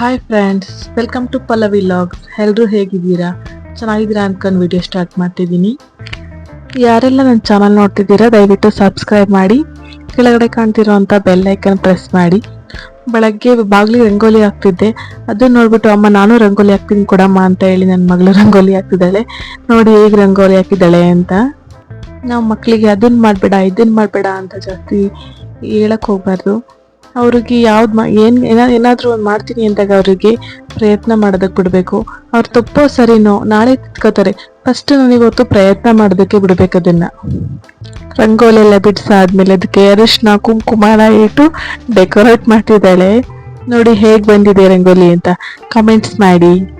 Hi friends welcome to Pallavi log ಎಲ್ಲರೂ ಹೇಗಿದ್ದೀರಾ? ಚೆನ್ನಾಗಿದ್ದೀರಾ ಅನ್ಕೊಂಡು ವಿಡಿಯೋ ಸ್ಟಾರ್ಟ್ ಮಾಡ್ತಿದ್ದೀನಿ. ಯಾರೆಲ್ಲ ನನ್ನ ಚಾನಲ್ ನೋಡ್ತಿದ್ದೀರಾ, ದಯವಿಟ್ಟು ಸಬ್ಸ್ಕ್ರೈಬ್ ಮಾಡಿ. ಕೆಳಗಡೆ ಕಾಣ್ತಿರೋಂಥ ಬೆಲ್ ಐಕನ್ ಪ್ರೆಸ್ ಮಾಡಿ. ಬೆಳಗ್ಗೆ ಬಾಗಿಲು ರಂಗೋಲಿ ಹಾಕ್ತಿದ್ದೆ. ಅದನ್ನ ನೋಡ್ಬಿಟ್ಟು ಅಮ್ಮ, ನಾನು ರಂಗೋಲಿ ಹಾಕ್ತೀನಿ ಕೊಡಮ್ಮ ಅಂತ ಹೇಳಿ ನನ್ನ ಮಗಳು ರಂಗೋಲಿ ಹಾಕ್ತಿದ್ದಾಳೆ. ನೋಡಿ ಹೇಗೆ ರಂಗೋಲಿ ಹಾಕಿದ್ದಾಳೆ ಅಂತ. ನಾವು ಮಕ್ಕಳಿಗೆ ಅದನ್ನ ಮಾಡಬೇಡ ಇದನ್ನ ಮಾಡಬೇಡ ಅಂತ ಜಾಸ್ತಿ ಹೇಳಕ್ಕೆ ಹೋಗ್ಬಾರ್ದು. ಅವ್ರಿಗೆ ಯಾವ್ದು ಮಾ ಏನು ಏನ ಏನಾದರೂ ಒಂದು ಮಾಡ್ತೀನಿ ಅಂದಾಗ ಅವ್ರಿಗೆ ಪ್ರಯತ್ನ ಮಾಡೋದಕ್ಕೆ ಬಿಡಬೇಕು. ಅವ್ರು ತಪ್ಪೋ ಸರಿನೋ ನಾಳೆ ತಿತ್ಕೋತಾರೆ. ಫಸ್ಟ್ ಇವತ್ತು ಪ್ರಯತ್ನ ಮಾಡೋದಕ್ಕೆ ಬಿಡ್ಬೇಕು ಅದನ್ನ. ರಂಗೋಲಿ ಎಲ್ಲ ಬಿಡಿಸಾದ್ಮೇಲೆ ಅದಕ್ಕೆ ಅರಿಶಿನ ಕುಂಕುಮನ ಇಟ್ಟು ಡೆಕೋರೇಟ್ ಮಾಡ್ತಿದ್ದಾಳೆ. ನೋಡಿ ಹೇಗೆ ಬಂದಿದೆ ರಂಗೋಲಿ ಅಂತ. ಕಮೆಂಟ್ಸ್ ಮಾಡಿ.